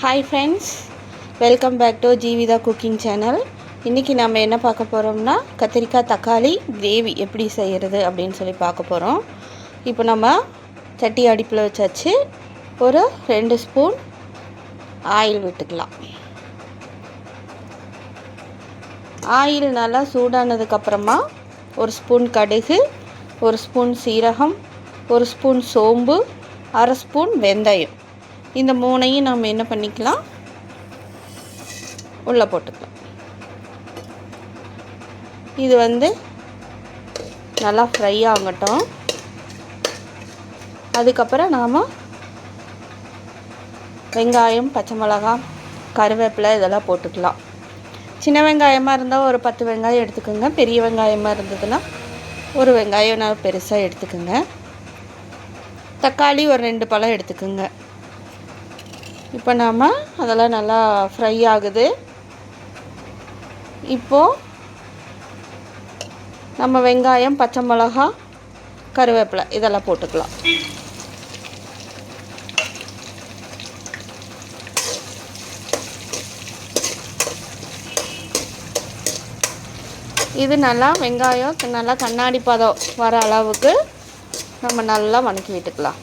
Hi friends welcome back to Jeevitha cooking channel இன்றைக்கி நம்ம என்ன பார்க்க போகிறோம்னா கத்திரிக்காய் தக்காளி கிரேவி எப்படி செய்கிறது அப்படின்னு சொல்லி பார்க்க போகிறோம் இப்போ நம்ம சட்டி அடுப்பில் வச்சாச்சு ஒரு ரெண்டு ஸ்பூன் ஆயில் விட்டுக்கலாம். ஆயில் நல்லா சூடானதுக்கப்புறமா ஒரு ஸ்பூன் கடுகு ஒரு ஸ்பூன் சீரகம் ஒரு ஸ்பூன் சோம்பு அரை ஸ்பூன் வெந்தயம். இந்த மூணையும் நம்ம என்ன பண்ணிக்கலாம்? உள்ளே போட்டுக்கலாம். இது வந்து நல்லா ஃப்ரை ஆகட்டும். அதுக்கப்புறம் நாம் வெங்காயம் பச்சை மிளகாய் கருவேப்பிலை இதெல்லாம் போட்டுக்கலாம். சின்ன வெங்காயமாக இருந்தால் ஒரு பத்து வெங்காயம் எடுத்துக்கோங்க. பெரிய வெங்காயமாக இருந்ததுன்னா ஒரு வெங்காயம் நான் பெருசாக எடுத்துக்கோங்க. தக்காளி ஒரு ரெண்டு பழம் எடுத்துக்கோங்க. இப்போ நாம் அதெல்லாம் நல்லா ஃப்ரை ஆகுது. இப்போது நம்ம வெங்காயம் பச்சை மிளகா கருவேப்பிலை இதெல்லாம் போட்டுக்கலாம். இது நல்லா வெங்காயம் நல்லா கண்ணாடி பதம் வர அளவுக்கு நம்ம நல்லா வணக்கி விட்டுக்கலாம்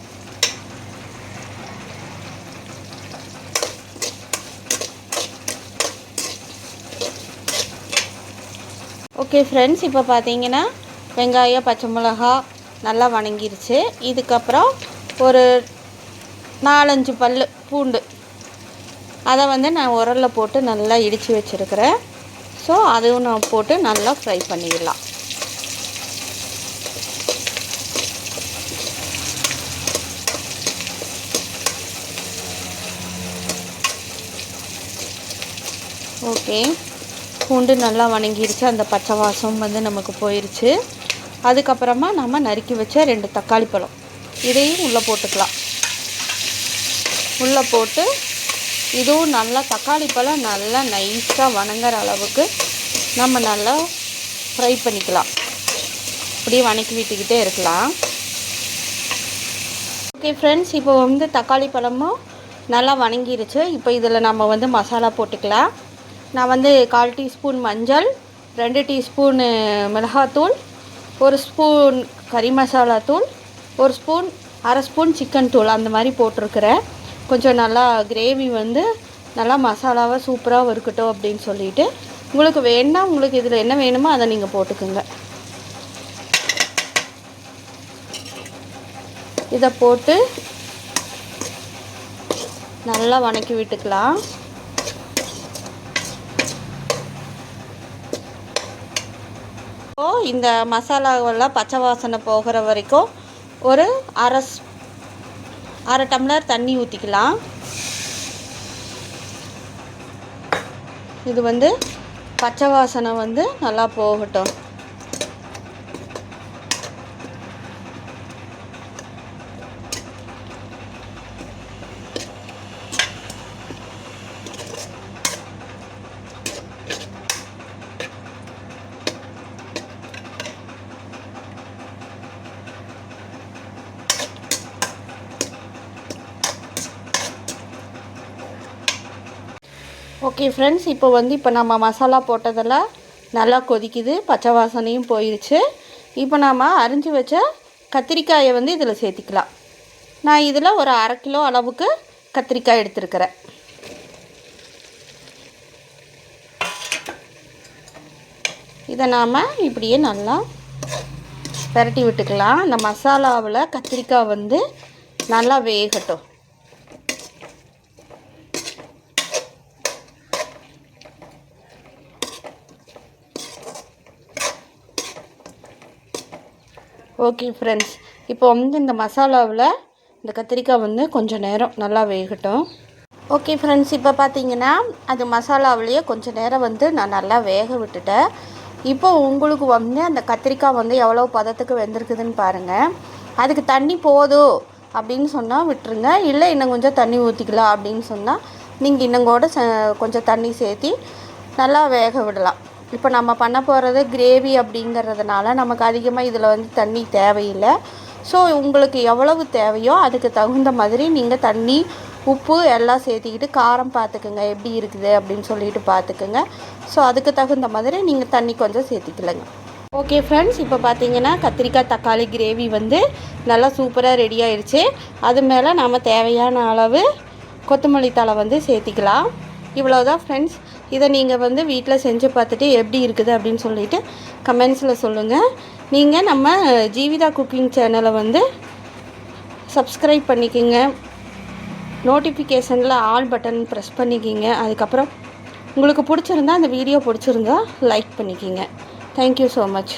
ஓகே ஃப்ரெண்ட்ஸ் இப்போ பார்த்தீங்கன்னா வெங்காயம் பச்சை மிளகா நல்லா வணங்கிருச்சு. இதுக்கப்புறம் ஒரு நாலஞ்சு பல் பூண்டு. அதை வந்து நான் உரலில் போட்டு நல்லா இடித்து வச்சுருக்கிறேன். ஸோ அதுவும் நான் போட்டு நல்லா ஃப்ரை பண்ணிடலாம். ஓகே பூண்டு நல்லா வணங்கிருச்சு. அந்த பச்சை வாசம் வந்து நமக்கு போயிருச்சு. அதுக்கப்புறமா நம்ம நறுக்கி வச்ச ரெண்டு தக்காளி பழம். இதையும் உள்ளே போட்டுக்கலாம். உள்ளே போட்டு இதுவும் நல்லா தக்காளி பழம் நல்லா நைஸாக வணங்குற அளவுக்கு நம்ம நல்லா ஃப்ரை பண்ணிக்கலாம். அப்படியே வணக்கி விட்டுக்கிட்டே இருக்கலாம். ஓகே ஃப்ரெண்ட்ஸ் இப்போ வந்து தக்காளி பழமும் நல்லா வணங்கிருச்சு. இப்போ இதில் நம்ம வந்து மசாலா போட்டுக்கலாம். நான் வந்து கால் டீஸ்பூன் மஞ்சள் ரெண்டு டீஸ்பூனு மிளகாத்தூள் ஒரு ஸ்பூன் கறி மசாலா தூள் ஒரு ஸ்பூன் அரை ஸ்பூன் சிக்கன் தூள் அந்த மாதிரி போட்டிருக்கிறேன். கொஞ்சம் நல்லா கிரேவி வந்து நல்லா மசாலாவாக சூப்பராக இருக்கட்டும் அப்படின்னு சொல்லிட்டு. உங்களுக்கு வேணா உங்களுக்கு இதில் என்ன வேணுமோ அதை நீங்கள் போட்டுக்குங்க. இதை போட்டு நல்லா வணக்கி விட்டுக்கலாம். இப்போ இந்த மசாலாவெல்லாம் பச்சை வாசனை போகிற வரைக்கும் ஒரு அரை அரை டம்ளர் தண்ணி ஊற்றிக்கலாம் இது வந்து பச்சை வாசனை வந்து நல்லா போகட்டும். ஓகே ஃப்ரெண்ட்ஸ் இப்போ வந்து இப்போ நம்ம மசாலா போட்டதெல்லாம் நல்லா கொதிக்குது பச்சை வாசனையும் போயிடுச்சு இப்போ நாம் அரிஞ்சு வச்ச கத்திரிக்காயை வந்து இதில் சேர்த்திக்கலாம். நான் இதில் ஒரு அரை கிலோ அளவுக்கு கத்திரிக்காய் எடுத்துருக்கிறேன். இதை நாம் இப்படியே நல்லா விரட்டி விட்டுக்கலாம். அந்த மசாலாவில் கத்திரிக்காய் வந்து நல்லா வேகட்டும். ஓகே ஃப்ரெண்ட்ஸ் இப்போ வந்து இந்த மசாலாவில் இந்த கத்திரிக்காய் வந்து கொஞ்சம் நேரம் நல்லா வேகட்டும். ஓகே ஃப்ரெண்ட்ஸ் இப்போ பார்த்தீங்கன்னா அது மசாலாவிலேயே கொஞ்சம் நேரம் வந்து நான் நல்லா வேக விட்டுட்டேன். இப்போ உங்களுக்கு வந்து அந்த கத்திரிக்காய் வந்து எவ்வளோ பதத்துக்கு வெந்திருக்குதுன்னு பாருங்கள் அதுக்கு தண்ணி போதும் அப்படின்னு சொன்னால் விட்டுருங்க. இல்லை இன்னும் கொஞ்சம் தண்ணி ஊற்றிக்கலாம் அப்படின்னு சொன்னால் நீங்கள் இன்னும் கூட ச- கொஞ்சம் தண்ணி சேர்த்தி நல்லா வேக விடலாம். இப்போ நம்ம பண்ண போகிறது கிரேவி அப்படிங்கிறதுனால நமக்கு அதிகமாக இதில் வந்து தண்ணி தேவையில்லை. ஸோ உங்களுக்கு எவ்வளவு தேவையோ அதுக்கு தகுந்த மாதிரி நீங்கள் தண்ணி உப்பு எல்லாம் சேர்த்திக்கிட்டு காரம் பார்த்துக்குங்க. எப்படி இருக்குது அப்படின்னு சொல்லிட்டு பார்த்துக்குங்க. ஸோ அதுக்கு தகுந்த மாதிரி நீங்கள் தண்ணி கொஞ்சம் சேர்த்திக்கலங்க. ஓகே ஃப்ரெண்ட்ஸ் இப்போ பார்த்தீங்கன்னா கத்திரிக்காய் தக்காளி கிரேவி வந்து நல்லா சூப்பராக ரெடி ஆயிடுச்சு அது மேலே நம்ம தேவையான அளவு கொத்தமல்லி தழை வந்து சேர்த்திக்கலாம். இவ்வளோதான் ஃப்ரெண்ட்ஸ் இதை நீங்கள் வந்து வீட்டில் செஞ்சு பார்த்துட்டு எப்படி இருக்குது அப்படின்னு சொல்லிட்டு கமெண்ட்ஸில் சொல்லுங்கள் நீங்கள் நம்ம ஜீவிதா குக்கிங் சேனலை வந்து சப்ஸ்கிரைப் பண்ணிக்கிங்க. நோட்டிஃபிகேஷனில் ஆல் பட்டன் ப்ரெஸ் பண்ணிக்கிங்க. அதுக்கப்புறம் உங்களுக்கு பிடிச்சிருந்தா அந்த வீடியோ பிடிச்சிருந்தா லைக் பண்ணிக்கிங்க. Thank you so much